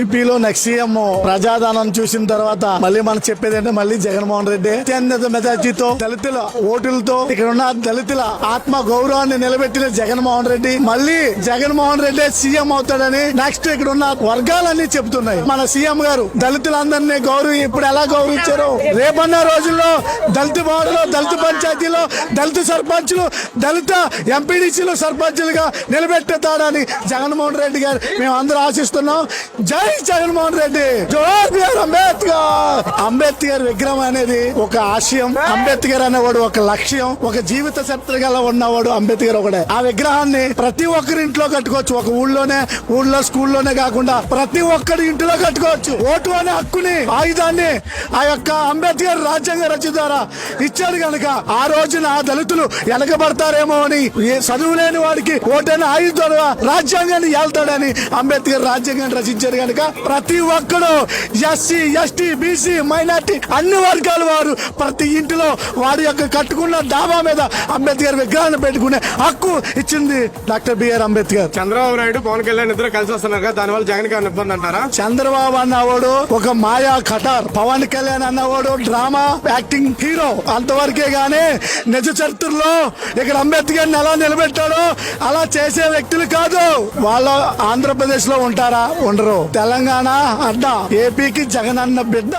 ఏపీలో next CM ప్రజాదానం చూసిన తర్వాత మళ్ళీ మనం చెప్పేది అంటే మళ్ళీ జగన్మోహన్ రెడ్డి అత్యంత మెజార్టీతో దళితుల ఓటులతో ఇక్కడ ఉన్న దళితుల ఆత్మ గౌరవాన్ని నిలబెట్టిన జగన్మోహన్ రెడ్డి మళ్ళీ జగన్మోహన్ రెడ్డి సీఎం అవుతాడని నెక్స్ట్ ఇక్కడ ఉన్న వర్గాలన్నీ చెబుతున్నాయి. మన సీఎం గారు దళితులందరినీ గౌరవం ఇప్పుడు ఎలా గౌరవించారు రేపన్న రోజుల్లో దళిత భవన్లో దళిత పంచాయతీలో దళిత సర్పంచులు దళిత ఎంపీడీసీలో సర్పంచులుగా నిలబెట్టుతాడని జగన్మోహన్ రెడ్డి గారు మేము అందరూ ఆశిస్తున్నాం. జై జగన్మోహన్ రెడ్డి. జోహార్ బిఆర్ అంబేద్కర్. అంబేద్కర్ విగ్రహం అనేది ఒక ఆశయం. అంబేద్కర్ అనేవాడు ఒక లక్ష్యం. ఒక జీవిత చరిత్రగా ఉన్నవాడు అంబేద్కర్ ఒకడే. ఆ విగ్రహాన్ని ప్రతి ఒక్కరి ఇంట్లో కట్టుకోవచ్చు. ఒక ఊళ్ళోనే ఊళ్ళో స్కూల్లోనే కాకుండా ప్రతి ఒక్కరి ఇంటిలో కట్టుకోవచ్చు. ఓటు అనే హక్కుని ఆయుధాన్ని ఆ యొక్క అంబేద్కర్ రాజ్యాంగ రచన ద్వారా ఇచ్చాడు కనుక ఆ రోజున ఆ దళితులు వెనకబడతారేమో అని ఏ చదువు లేని వాడికి ఓటైన ఆయుధం రాజ్యాంగాన్ని ఏళ్తాడని అంబేద్కర్ రాజ్యాంగాన్ని రచించారు కనుక ప్రతి ఒక్కడు ఎస్సీ ఎస్టీ బీసీ మైనార్టీ అన్ని వర్గాల వారు ప్రతి ఇంటిలో వారి యొక్క కట్టుకున్న డాబా మీద అంబేద్కర్ విగ్రహాన్ని పెట్టుకునే హక్కు ఇచ్చింది డాక్టర్ బిఆర్ అంబేద్కర్. చంద్రబాబు నాయుడు పవన్ కళ్యాణ్ ఇద్దరు కలిసి వస్తున్నారు కదా దానివల్ల జగన్ గారిని ఇబ్బంది అంటారా? చంద్రబాబు అన్నవాడు ఒక మాయా ఖటార్ పవన్ కళ్యాణ్ అన్నవాడు డ్రామా యాక్టింగ్ హీరో. అంతవరకే గానీ నిజ చరిత్రలో ఇక్కడ అంబేద్కర్ ఎలా నిలబెట్టాడో అలా చేసే వ్యక్తులు కాదు. వాళ్ళ ఆంధ్రప్రదేశ్లో ఉంటారా? ఉండరు. తెలంగాణ అడ్డ. ఏపీకి జగన్ అన్న బిడ్డ.